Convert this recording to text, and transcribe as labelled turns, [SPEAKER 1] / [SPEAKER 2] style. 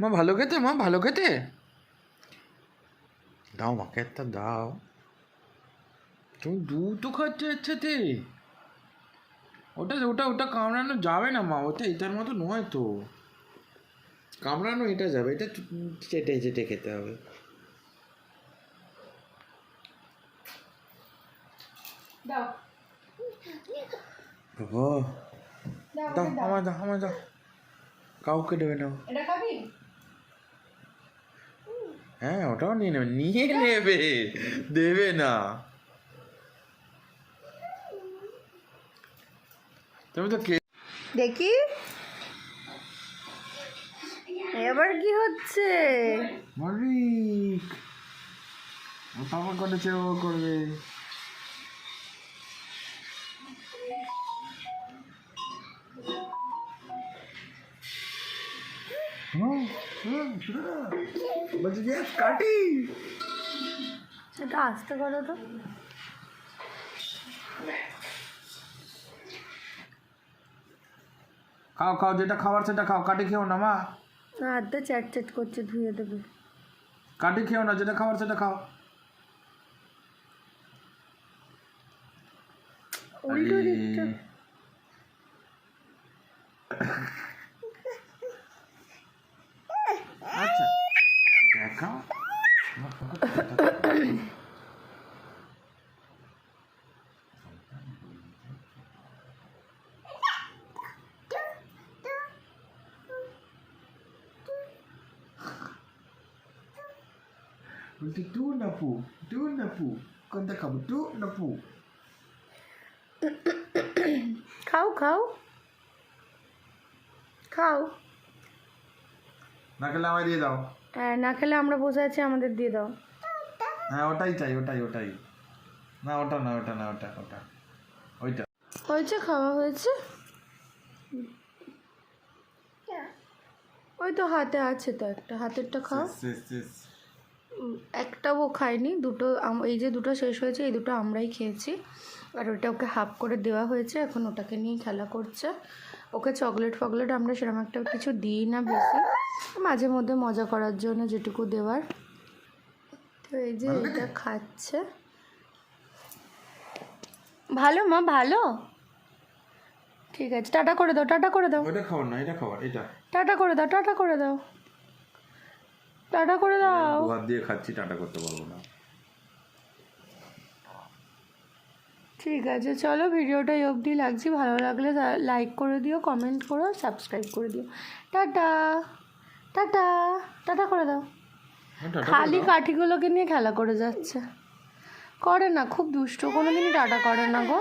[SPEAKER 1] মা ভালো খেতে মা ভালো খেতে। দাও মাকে একটা দাও। তুমি দুটো খাচ্ছে একসাথে ওটা ওটা ওটা কামড়ানো যাবে না মা ওটা এটার মতো নয় তো। কামড়ানো এটা যাবে এটা চেটে চেটে খেতে হবে।
[SPEAKER 2] দাও।
[SPEAKER 1] বাবা।
[SPEAKER 2] দাও।
[SPEAKER 1] আমার দাও। আমার দাও কাউকে দেবে না
[SPEAKER 2] এটা খাবি?
[SPEAKER 1] হ্যাঁ ওটাও নিয়ে নেবে। নিয়ে নেবে। দেবে না। তুমি তো কে
[SPEAKER 2] দেখি। এবার কি হচ্ছে?
[SPEAKER 1] মালিক ও পাপা করেছে ও করবে। হুম, বলছি যে কাটি
[SPEAKER 2] এটা আস্তে করো তো
[SPEAKER 1] খাও খাও যেটা খাবার সেটা খাও কাটি খেও না মা
[SPEAKER 2] হাতটা চ্যাট চ্যাট করছে ধুয়ে দেবে
[SPEAKER 1] কাটি খেও না যেটা খাবার সেটা খাও
[SPEAKER 2] উল্টো
[SPEAKER 1] আরে।
[SPEAKER 2] দিকটা
[SPEAKER 1] বলছি টু না পু টু না পু কোনটা খাব টু না
[SPEAKER 2] খাও খাও খাও
[SPEAKER 1] না খেলে আমায় দিয়ে দাও
[SPEAKER 2] হ্যাঁ না খেলে আমরা বসে আছি আমাদের দিয়ে দাও
[SPEAKER 1] হ্যাঁ ওটাই চাই ওটাই ওটাই না ওটা না ওটা না ওটা ওটা ওইটা
[SPEAKER 2] হয়েছে খাওয়া হয়েছে ওই তো হাতে আছে তো একটা হাতেরটা খাও একটাও ও খায়নি দুটো এই যে দুটো শেষ হয়েছে এই দুটো আমরাই খেয়েছি। আর ওটা ওকে হাফ করে দেওয়া হয়েছে এখন ওটাকে নিয়ে খেলা করছে। ওকে চকলেট ফকলেট আমরা সেরকম একটা কিছু দিই না বেশি। মাঝে মধ্যে মজা করার জন্য যেটুকু দেওয়ার। তো এই যে এটা খাচ্ছে। ভালো মা ভালো? ঠিক আছে টাটা করে দাও টাটা করে দাও।
[SPEAKER 1] ওইটা খাবার না এটা খাবার এটা।
[SPEAKER 2] টাটা করে দাও টাটা করে দাও। টাটা করে দাও।
[SPEAKER 1] দু হাত দিয়ে খাচ্ছি টাটা করতে পারব না।
[SPEAKER 2] ঠিক আছে চলো ভিডিওটা অবধি লাগছি। ভালো লাগলে লাইক করে দিও কমেন্ট করো সাবস্ক্রাইব করে দিও। টাটা টাটা টাটা করে দাও।
[SPEAKER 1] হ্যাঁ,
[SPEAKER 2] খালি কাঠিগুলোকে নিয়ে খেলা করে যাচ্ছে। করে না খুব দুষ্ট কোনো দিনই টাটা করে না গো।